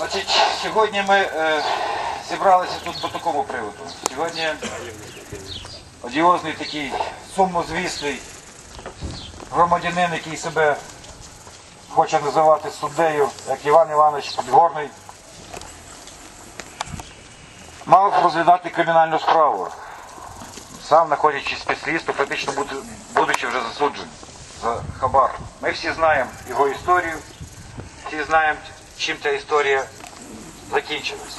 Значить, сьогодні ми е, зібралися тут по такому приводу. Сьогодні одіозний такий сумнозвісний громадянин, який себе хоче називати суддею, як Іван Іванович Підгорний, мав розглядати кримінальну справу. Сам знаходячись під слідством, фактично будучи вже засуджений за хабар. Ми всі знаємо його історію, всі знаємо, чим ця історія закінчилась.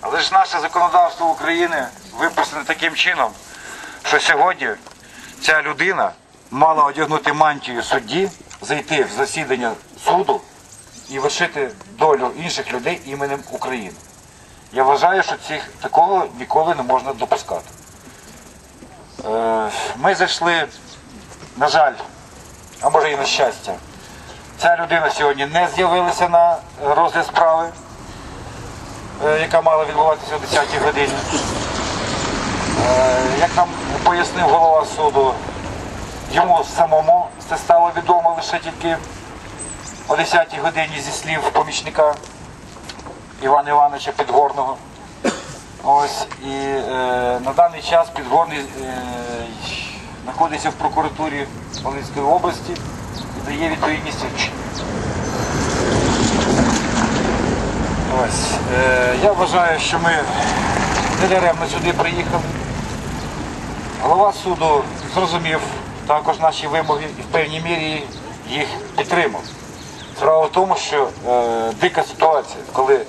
Але ж наше законодавство України виписане таким чином, що сьогодні ця людина мала одягнути мантію судді, зайти в засідання суду і вершити долю інших людей іменем України. Я вважаю, що цих, такого ніколи не можна допускати. Е, Ми зайшли, на жаль, а може і на щастя, ця людина сьогодні не з'явилася на розгляд справи, яка мала відбуватися о 10 годині. Е, Як нам пояснив голова суду, йому самому це стало відомо лише тільки о 10 годині зі слів помічника Івана Івановича Підгорного. Ось і е, на даний час Підгорний е, знаходиться в прокуратурі Волинської області і дає відповідні свідчення. Ось. Е, я вважаю, що ми не даремно сюди приїхали. Голова суду зрозумів також наші вимоги і в певній мірі їх підтримав. Справа в тому, що е, дика ситуація, коли е,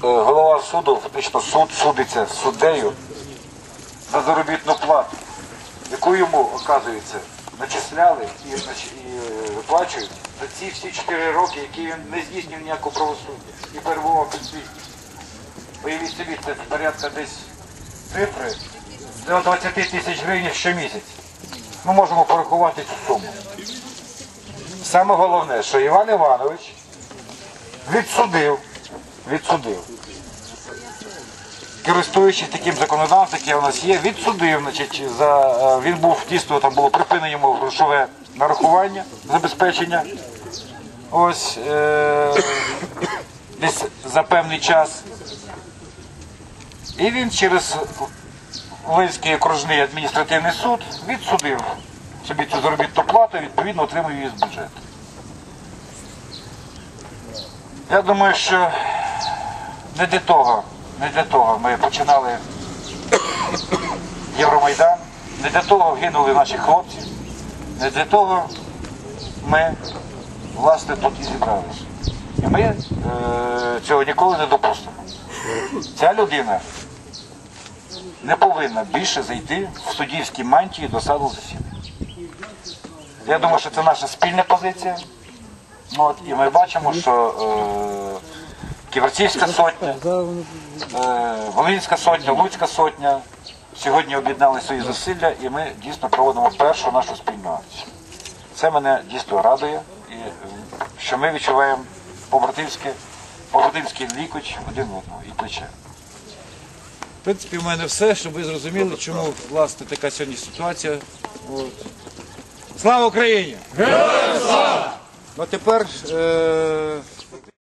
голова суду, фактично суд судиться суддею за заробітну плату, яку йому, оказується, начисляли і, і е, виплачують за ці всі 4 роки, які він не здійснив ніякого правосуддя і перебував під світі. Уявіть собі, це порядка десь цифри до 20 тисяч гривень щомісяць. Ми можемо порахувати цю суму. Саме головне, що Іван Іванович відсудив, відсудив, користуючись таким законодавством, яке у нас є, відсудив, значить, за, е, він був дійсно, там було припинено йому грошове нарахування, забезпечення. Ось е, десь за певний час. І він через Волинський окружний адміністративний суд відсудив собі цю заробітну плату, відповідно отримує її з бюджету. Я думаю, що не для того, не для того ми починали Євромайдан, не для того гинули наші хлопці, не для того ми власне тут і зібралися. І ми е, цього ніколи не допустимо. Ця людина не повинна більше зайти в суддівській мантії до саду засідання. Я думаю, що це наша спільна позиція. Ну, От, і ми бачимо, що е, Ківерцівська сотня, е, Волинська сотня, Луцька сотня сьогодні об'єднали свої зусилля і ми дійсно проводимо першу нашу спільну акцію. Це мене дійсно радує, і, е, що ми відчуваємо побратимське, побратимський лікоть один одного і плече. В принципі, в мене все, щоб ви зрозуміли, чому власне така сьогодні ситуація. От. Слава Україні! Героям слава! Ну тепер е,